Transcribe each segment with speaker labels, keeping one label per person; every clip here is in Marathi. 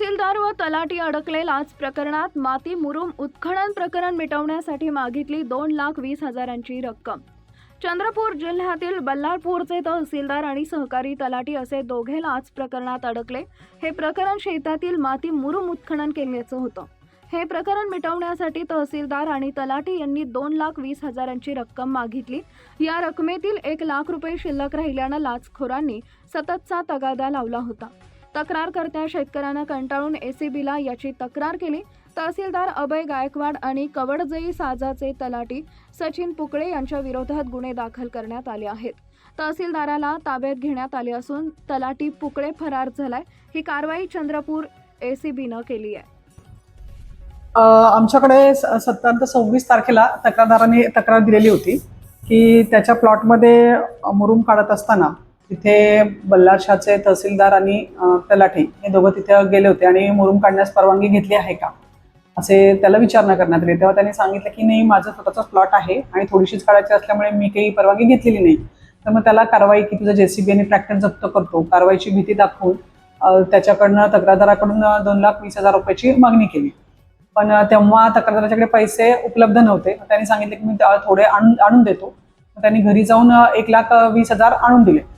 Speaker 1: व तलाठी अडकलेलाच प्रकरणात माती मुरुम उत्खनन प्रकरण मिटवण्यासाठी मागितली दोन लाख वीस हजारांची रक्कम. चंद्रपूर जिल्ह्यातील बल्लारपूरचे तहसीलदार आणि सहकारी तलाठी असे दोघे लाच प्रकरणात अडकले. हे प्रकरण शेतातील माती मुरुम उत्खनन केल्याचं होतं. हे प्रकरण मिटवण्यासाठी तहसीलदार आणि तलाठी यांनी दोन लाख वीस हजारांची रक्कम मागितली. या रकमेतील एक लाख रुपये शिल्लक राहिल्यानं लाचखोरांनी सततचा तगादा लावला होता. तक्रारकर्त्या शेतकऱ्यानं कंटाळून एसीबीला याची तक्रार केली. तहसीलदार अभय गायकवाड आणि कवडजई साजाचे तलाटी सचिन पुकळे यांच्या विरोधात गुन्हे दाखल करण्यात आले आहेत. तहसीलदाराला ताब्यात घेण्यात आले असून तलाटी पुकळे फरार झालाय. ही कारवाई चंद्रपूर एसीबीनं केली आहे.
Speaker 2: आमच्याकडे स- सत्तर ते सव्वीस तारखेला तक्रारदाराने तक्रार दिलेली होती की त्याच्या प्लॉटमध्ये अ, मुरुम काढत असताना तिथे बल्लारशाचे तहसीलदार आणि तलाठी हे दोघं तिथे गेले होते आणि मुरुम काढण्यास परवानगी घेतली आहे का? असे त्याला विचारणा करण्यात आली. तेव्हा त्यांनी सांगितलं की नाही माझं स्वतःचा प्लॉट आहे आणि थोडीशीच काढायची असल्यामुळे मी काही परवानगी घेतलेली नाही. तर मग त्याला कारवाई की तुझं जेसीबी आणि ट्रॅक्टर जप्त करतो. कारवाईची भीती दाखवून त्याच्याकडनं तक्रारदाराकडून दोन लाख वीस हजार रुपयाची मागणी केली. पण तेव्हा तक्रारदाराच्याकडे पैसे उपलब्ध नव्हते. मग त्यांनी सांगितले की मी त्या- थोडे आणून आणून देतो. मग त्यांनी घरी जाऊन एक लाख वीस हजार आणून दिले.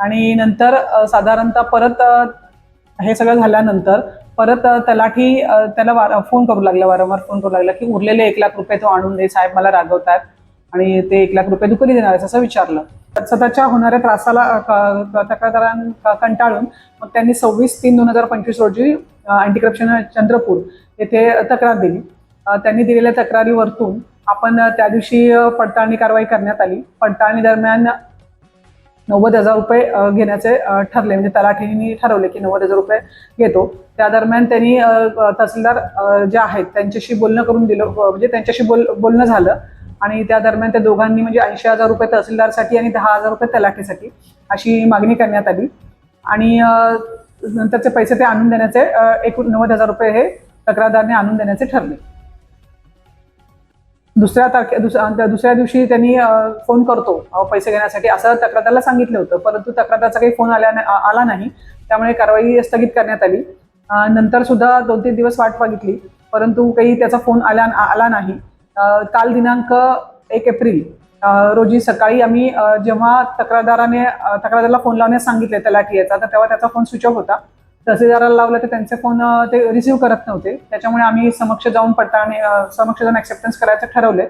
Speaker 2: आणि नंतर साधारणतः परत हे सगळं झाल्यानंतर परत तलाठी त्याला वार फोन करू लागला वारंवार फोन करू लागला की उरलेले एक लाख रुपये तो आणून दे साहेब मला रागवतात आणि ते एक लाख रुपये तू कधी देणार आहेस असं विचारलं. सततच्या होणाऱ्या त्रासाला क- तक्रारदारां क- कंटाळून मग त्यांनी सव्वीस तीन दोन हजार पंचवीस रोजी अँटी करप्शन चंद्रपूर येथे तक्रार दिली. त्यांनी दिलेल्या तक्रारीवरतून आपण त्या दिवशी पडताळणी कारवाई करण्यात आली. पडताळणी दरम्यान नव्वद हजार रुपये घेण्याचे ठरले. म्हणजे तलाठींनी ठरवले की नव्वद हजार रुपये घेतो. त्या दरम्यान त्यांनी तहसीलदार जे आहेत त्यांच्याशी बोलणं करून दिलं. म्हणजे त्यांच्याशी बोल बोलणं झालं. आणि त्या दरम्यान त्या दोघांनी म्हणजे ऐंशी हजार रुपये तहसीलदारसाठी आणि दहा हजार रुपये तलाठीसाठी अशी मागणी करण्यात आली. आणि नंतरचे पैसे ते आणून देण्याचे एकूण नव्वद हजार रुपये हे तक्रारदारने आणून देण्याचे ठरले. दुसऱ्या तारखे दुसऱ्या दुसऱ्या दिवशी त्यांनी फोन करतो पैसे घेण्यासाठी. असं तक्रारला सांगितलं होतं परंतु तक्रारचा काही फोन आल्या आला नाही. त्यामुळे कारवाई स्थगित करण्यात आली. नंतर सुद्धा दोन तीन दिवस वाट बघितली परंतु काही त्याचा फोन आला आला नाही. काल दिनांक एक एप्रिल रोजी सकाळी आम्ही जेव्हा तक्रारदाराने तक्रारदाराला फोन लावण्यास सांगितले तलाठी याचा तर तेव्हा त्याचा फोन स्विच ऑफ होता. तहसीलदाराला लावलं तर त्यांचे फोन ते रिसिव्ह करत नव्हते. त्याच्यामुळे आम्ही समक्ष जाऊन पडताळणी समक्ष जाऊन ऍक्सेप्टन्स करायचं ठरवले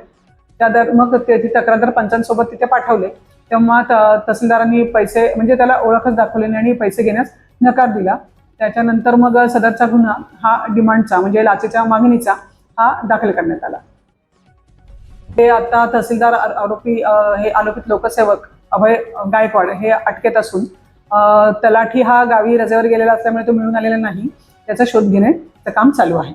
Speaker 2: त्या दर मग त्याची तक्रार तक्रारदार पंचांसोबत तिथे पाठवले. तेव्हा तहसीलदारांनी पैसे म्हणजे त्याला ओळखच दाखवली नाही आणि पैसे घेण्यास नकार दिला. त्याच्यानंतर मग सदरचा गुन्हा हा डिमांडचा म्हणजे लाचेच्या मागणीचा हा दाखल करण्यात आला. हे आता तहसीलदार आरोपी हे आरोपित लोकसेवक अभय गायकवाड हे अटकेत असून तलाठी हा गावी रजेवर गेलेला असल्यामुळे तो मिळून आलेला नाही. त्याचा शोध घेण्याचं काम चालू आहे.